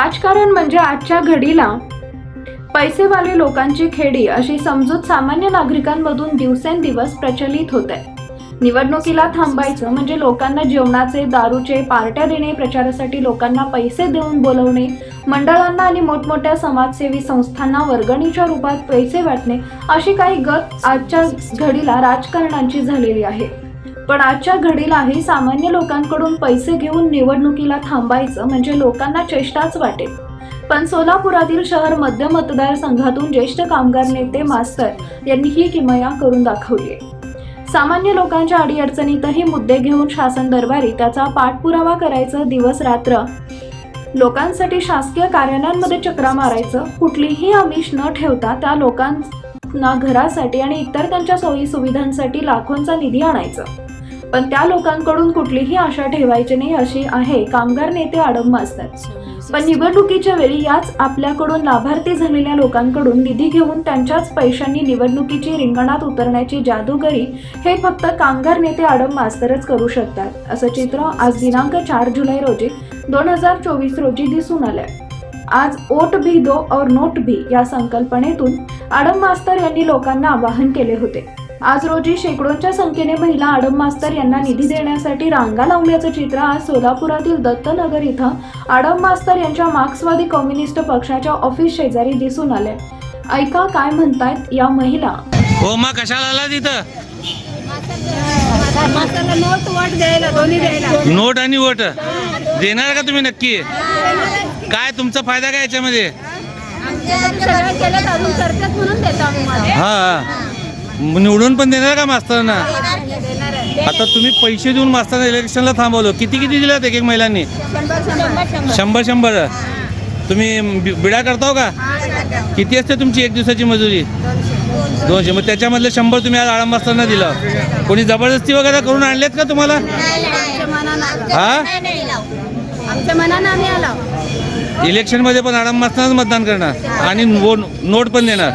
राजकारण म्हणजे आजच्या घडीला. पैसेवाले लोकांची खेडी अशी समजूत सामान्य नागरिकांमधून दिवसेंदिवस प्रचलित होत. आहे निवडणुकीला थांबायचं म्हणजे लोकांना जेवणाचे दारूचे पार्ट्या देणे प्रचारासाठी लोकांना पैसे देऊन बोलवणे मंडळांना आणि मोठमोठ्या समाजसेवी संस्थांना वर्गणीच्या रूपात पैसे वाटणे अशी काही गत आजच्या घडीला राजकारणांची झालेली आहे. पण आजच्या घडीलाही सामान्य लोकांकडून पैसे घेऊन निवडणुकीला थांबायचं म्हणजे लोकांना चेष्टाच वाटेल पण सोलापुरातील शहर मध्य मतदारसंघातून ज्येष्ठ कामगार नेते मास्तर यांनी ही किमया करून दाखवली आहे सामान्य लोकांच्या अडीअडचणीतही मुद्दे घेऊन शासन दरबारी त्याचा पाठपुरावा करायचं दिवस रात्र लोकांसाठी शासकीय कार्यालयांमध्ये चक्रा मारायचं कुठलीही आमिष न ठेवता त्या लोकांना घरासाठी आणि इतर त्यांच्या सोयी सुविधांसाठी लाखोंचा निधी आणायचा. पण त्या लोकांकडून कुठलीही आशा ठेवायची नाही अशी आहे कामगार नेते आडम मास्तर पण निवडणुकीच्या वेळी याच आपल्याकडून लाभार्थी झालेल्या लोकांकडून निधी घेऊन त्यांच्याच पैशांनी निवडणुकीची रिंगणात उतरण्याची जादूगरी हे फक्त कामगार नेते आडम मास्तरच करू शकतात असं चित्र आज दिनांक चार जुलै रोजी दोन हजार चोवीस रोजी दिसून आलंय. आज ओट भी दो और नोट भी या संकल्पनेतून आडम मास्तर यांनी लोकांना आवाहन केले होते. आज रोजी शेकडोंच्या संख्येने महिला आडम मास्तर यांना निधी देण्यासाठी रांगा लावल्याचं चित्र आज सोलापुरातील दत्तनगर इथं आडम मास्तर यांच्या मार्क्सवादी कम्युनिस्ट पक्षाच्या ऑफिस शेजारी दिसून आले ऐका काय म्हणतायत या महिला? हो मग कशाला आला तिथं नोट वाट द्यायला दोन्ही द्यायला. नोट आणि वोट. देणार का तुम्ही नक्की? काय तुमचा फायदा काय याच्यामध्ये? हा. निवडून पण देणार का मास्तरांना? आता तुम्ही पैसे देऊन मास्तरांना इलेक्शनला थांबवलं. किती किती दिलात एक एक महिलांनी? शंभर शंभर. तुम्ही बि- बिडा करताव का? किती असते तुमची एक दिवसाची मजुरी? दोनशे. मग त्याच्यामधले शंभर तुम्ही आज आळम मास्तरांना दिलं. कोणी जबरदस्ती वगैरे करून आणलेत का तुम्हाला? हा? इलेक्शनमध्ये इलेक्शनमध्ये पण आडम मास्तरांनाच मतदान करणार. आणि वो- नोट पण देणार.